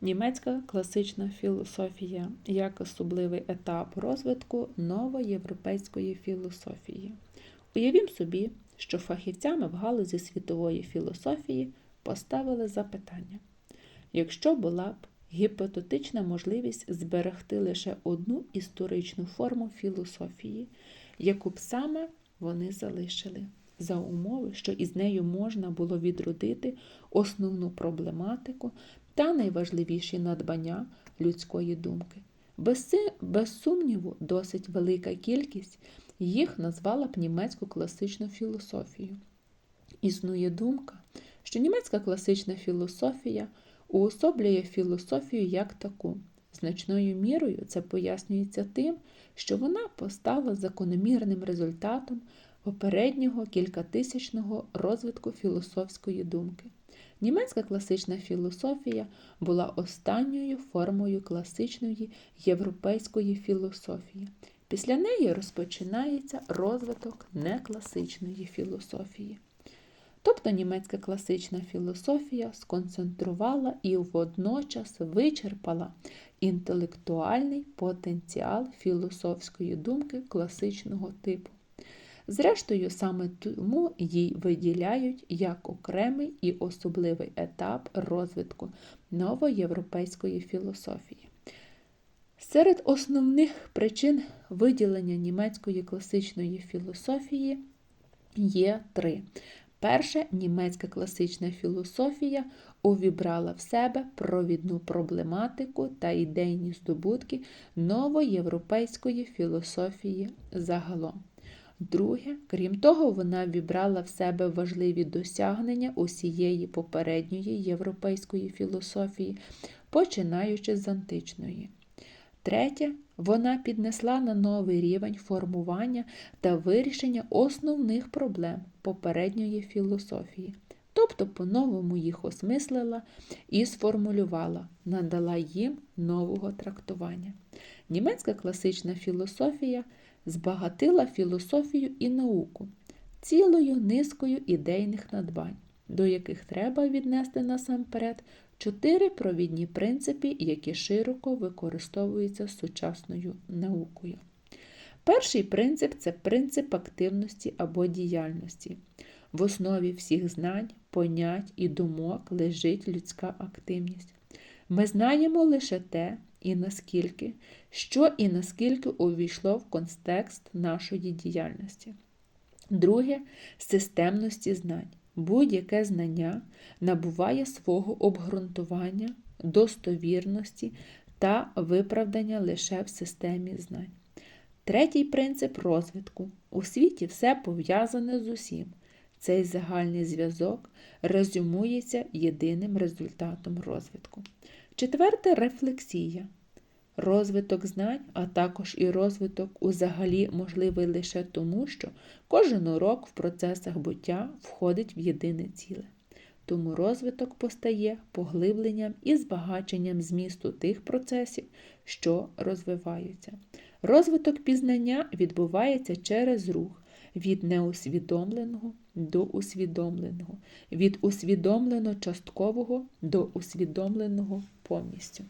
Німецька класична філософія як особливий етап розвитку новоєвропейської філософії. Уявім собі, що фахівцями в галузі світової філософії поставили запитання: якщо була б гіпотетична можливість зберегти лише одну історичну форму філософії, яку б саме вони залишили, за умови, що із нею можна було відродити основну проблематику та найважливіші надбання людської думки. Без, без сумніву, досить велика кількість їх назвала б німецьку класичну філософію. Існує думка, що німецька класична філософія уособлює філософію як таку. Значною мірою це пояснюється тим, що вона постала закономірним результатом попереднього кількатисячного розвитку філософської думки. Німецька класична філософія була останньою формою класичної європейської філософії. Після неї розпочинається розвиток некласичної філософії. Тобто німецька класична філософія сконцентрувала і водночас вичерпала інтелектуальний потенціал філософської думки класичного типу. Зрештою, саме тому їй виділяють як окремий і особливий етап розвитку новоєвропейської філософії. Серед основних причин виділення німецької класичної філософії є три. Перше, німецька класична філософія увібрала в себе провідну проблематику та ідейні здобутки новоєвропейської філософії загалом. Друге, крім того, вона вібрала в себе важливі досягнення усієї попередньої європейської філософії, починаючи з античної. Третє, вона піднесла на новий рівень формування та вирішення основних проблем попередньої філософії, тобто по-новому їх осмислила і сформулювала, надала їм нового трактування. Німецька класична філософія збагатила філософію і науку цілою низкою ідейних надбань, до яких треба віднести насамперед чотири провідні принципи, які широко використовуються сучасною наукою. Перший принцип це принцип активності або діяльності. В основі всіх знань, понять і думок лежить людська активність. Ми знаємо лише те, і наскільки, що і наскільки увійшло в контекст нашої діяльності. Друге системності знань. Будь-яке знання набуває свого обґрунтування, достовірності та виправдання лише в системі знань. Третій принцип розвитку. У світі все пов'язане з усім. Цей загальний зв'язок резюмується єдиним результатом розвитку. Четверте рефлексія. Розвиток знань, а також і розвиток узагалі можливий лише тому, що кожен урок в процесах буття входить в єдине ціле. Тому розвиток постає поглибленням і збагаченням змісту тих процесів, що розвиваються. Розвиток пізнання відбувається через рух від неусвідомленого до усвідомленого, від усвідомлено часткового до усвідомленого повністю.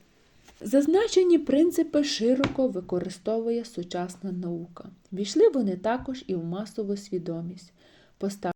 Зазначені принципи широко використовує сучасна наука. Війшли вони також і в масову свідомість.